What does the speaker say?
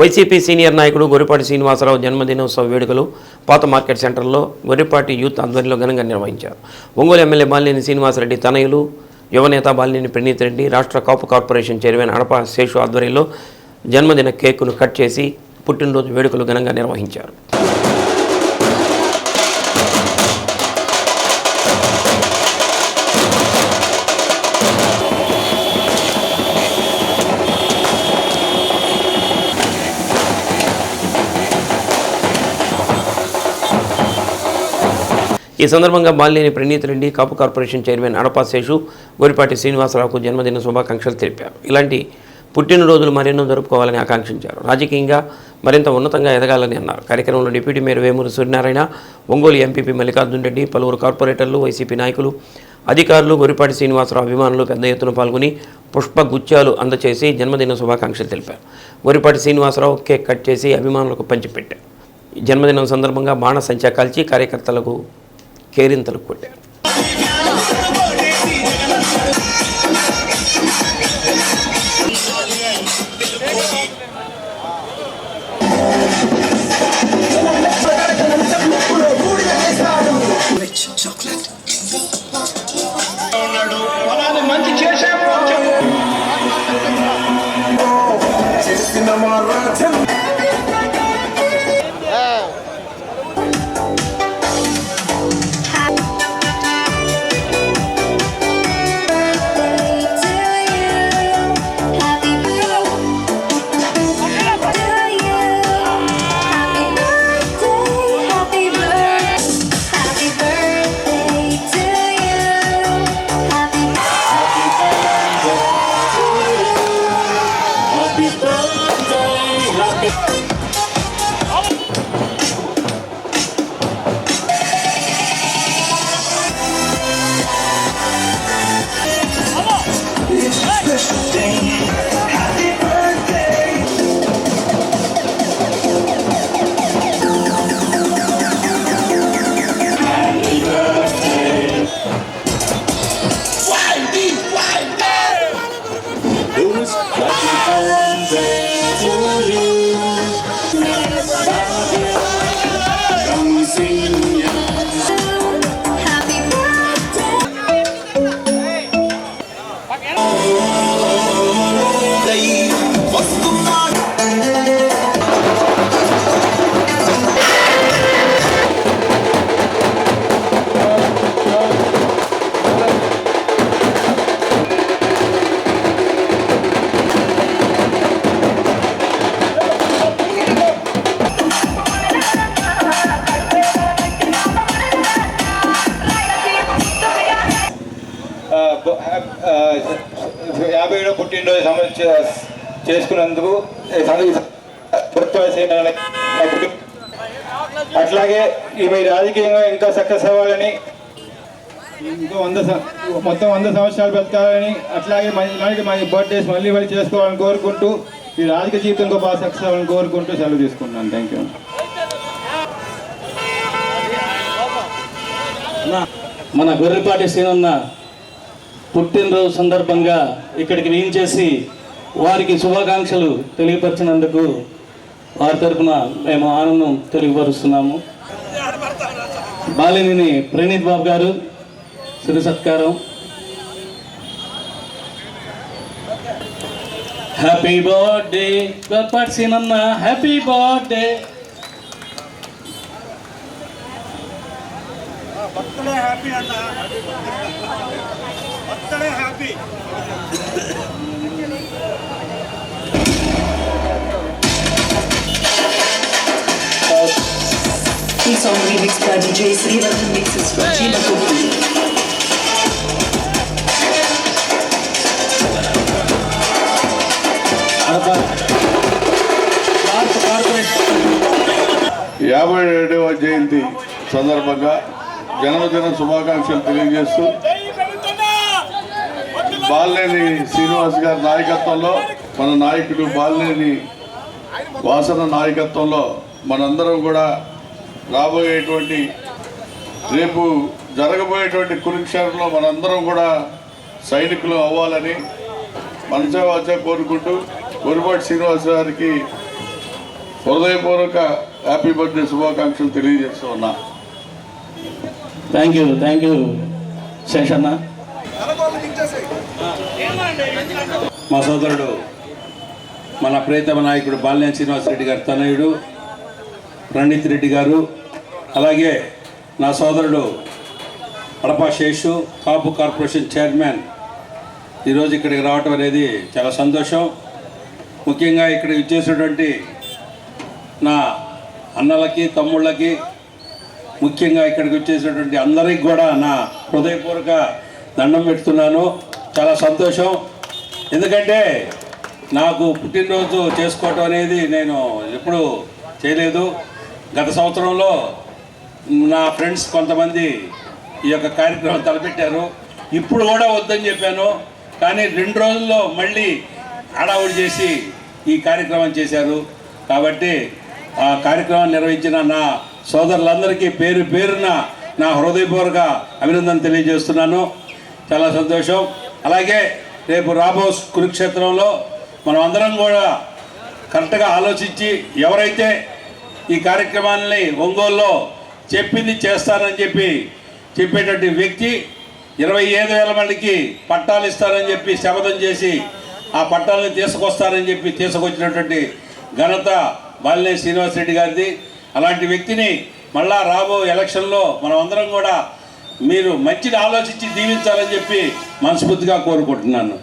YCP senior నాయకుడు గొరిపాటి శ్రీనివాసరావు జన్మదినోత్సవ వేడుకలు పాత మార్కెట్ సెంటర్లో గొర్రెపాటి యూత్ ఆధ్వర్యంలో ఘనంగా నిర్వహించారు. ఒంగోలు ఎమ్మెల్యే బాలినేని శ్రీనివాసరెడ్డి తనయులు యువనేత బాలినేని ప్రణీత్ రెడ్డి రాష్ట్ర కాపు కార్పొరేషన్ చైర్మన్ అడప శేషు ఆధ్వర్యంలో జన్మదిన కేకును కట్ చేసి పుట్టినరోజు వేడుకలు ఘనంగా నిర్వహించారు. ఈ సందర్భంగా బాలినేని ప్రణీత్ రెడ్డి కాపు కార్పొరేషన్ చైర్మన్ అడపా శేషు గోరిపాటి శ్రీనివాసరావుకు జన్మదిన శుభాకాంక్షలు తెలిపారు. ఇలాంటి పుట్టినరోజులు మరెన్నో జరుపుకోవాలని ఆకాంక్షించారు. రాజకీయంగా మరింత ఉన్నతంగా ఎదగాలని అన్నారు. కార్యక్రమంలో deputy mayor Vemuru Suryanarayana Ongole MPP Mallikarjun Reddy పలువురు కార్పొరేటర్లు వైసీపీ నాయకులు అధికారులు గొరిపాటి శ్రీనివాసరావు అభిమానులు పెద్ద ఎత్తున పాల్గొని పుష్పగుచ్చాలు అందచేసి జన్మదిన శుభాకాంక్షలు తెలిపారు. గొరిపాటి శ్రీనివాసరావు కేక్ కట్ చేసి అభిమానులకు పంచిపెట్టారు. జన్మదినం సందర్భంగా బాణ సంచా కాల్చి కార్యకర్తలకు కేరింతలు కొట్టారు rich chocolate. యాభై ఏడో పుట్టినరోజు సమ చేసుకున్నందుకు అట్లాగే ఈ రాజకీయంగా ఇంకా సక్సెస్ అవ్వాలని ఇంకో వంద మొత్తం వంద సంవత్సరాలు బతకాలని అట్లాగే మన ఇలాంటి మన బర్త్డేస్ మళ్ళీ మళ్ళీ చేసుకోవాలని కోరుకుంటూ ఈ రాజకీయ జీవితం బాగా సక్సెస్ అవ్వాలని కోరుకుంటూ సెలవు తీసుకుంటున్నాను. థ్యాంక్ యూ మన గొర్రెపాటి శ్రీనన్న పుట్టినరోజు సందర్భంగా ఇక్కడికి వేయించేసి వారికి శుభాకాంక్షలు తెలియపరిచినందుకు వారి తరపున మేము ఆనందం తెలియపరుస్తున్నాము. బాలిని ప్రణీత్ బాబు గారు సిరి సత్కారం. హ్యాపీ బర్త్డే గొర్రెపాటి శ్రీనన్న హ్యాపీ బర్త్డే ఈ song remix by DJ Srivaran mixes from Sheila Koki. యాభై ఏడవ జయంతి సందర్భంగా జన్మదిన శుభాకాంక్షలు తెలియజేస్తూ బాలినేని శ్రీనివాస్ గారి నాయకత్వంలో మన నాయకుడు బాలినేని వాసన నాయకత్వంలో మనందరం కూడా రాబోయేటువంటి రేపు జరగబోయేటువంటి కురుక్షేత్రంలో మనందరం కూడా సైనికులు అవ్వాలని మనసేవాచ కోరుకుంటూ గురుపాటి శ్రీనివాస్ గారికి హృదయపూర్వక హ్యాపీ బర్త్డే శుభాకాంక్షలు తెలియజేస్తూ ఉన్నా. Thank you thank you Seshanna. మా సోదరుడు మన ప్రియతమ నాయకుడు బాలినేని శ్రీనివాసరెడ్డి గారు తనయుడు రణిత్ రెడ్డి గారు అలాగే నా సోదరుడు అడపా శేషు కాపు కార్పొరేషన్ చైర్మన్. ఈరోజు ఇక్కడికి రావటం అనేది చాలా సంతోషం. ముఖ్యంగా ఇక్కడ ఇచ్చేసినటువంటి నా అన్నలకి తమ్ముళ్ళకి ముఖ్యంగా ఇక్కడికి వచ్చేసినటువంటి అందరికి కూడా నా హృదయపూర్వక దండం పెడుతున్నాను. చాలా సంతోషం. ఎందుకంటే నాకు పుట్టినరోజు చేసుకోవటం అనేది నేను ఎప్పుడు చేయలేదు. గత సంవత్సరంలో నా ఫ్రెండ్స్ కొంతమంది ఈ యొక్క కార్యక్రమం తలపెట్టారు. ఇప్పుడు కూడా వద్దని చెప్పాను. కానీ రెండు రోజుల్లో మళ్ళీ హడావుడి చేసి ఈ కార్యక్రమం చేశారు. కాబట్టి ఆ కార్యక్రమం నిర్వహించిన నా సోదరులందరికీ పేరు పేరున నా హృదయపూర్వక అభినందన తెలియజేస్తున్నాను. చాలా సంతోషం. అలాగే రేపు రాబో కురుక్షేత్రంలో మనం అందరం కూడా కరెక్ట్గా ఆలోచించి ఎవరైతే ఈ కార్యక్రమాన్ని ఒంగోలులో చెప్పింది చేస్తానని చెప్పి చెప్పేటువంటి వ్యక్తి ఇరవై ఐదు వేల మందికి పట్టాలు ఇస్తారని చెప్పి శపథం చేసి ఆ పట్టాలను తీసుకొస్తారని చెప్పి తీసుకొచ్చినటువంటి ఘనత బాలినేని శ్రీనివాసరెడ్డి గారిది. అలాంటి వ్యక్తిని మళ్ళా రాబో ఎలక్షన్లో మనం అందరం కూడా మీరు మంచిని ఆలోచించి దీవించాలని చెప్పి మనస్ఫూర్తిగా కోరుకుంటున్నాను.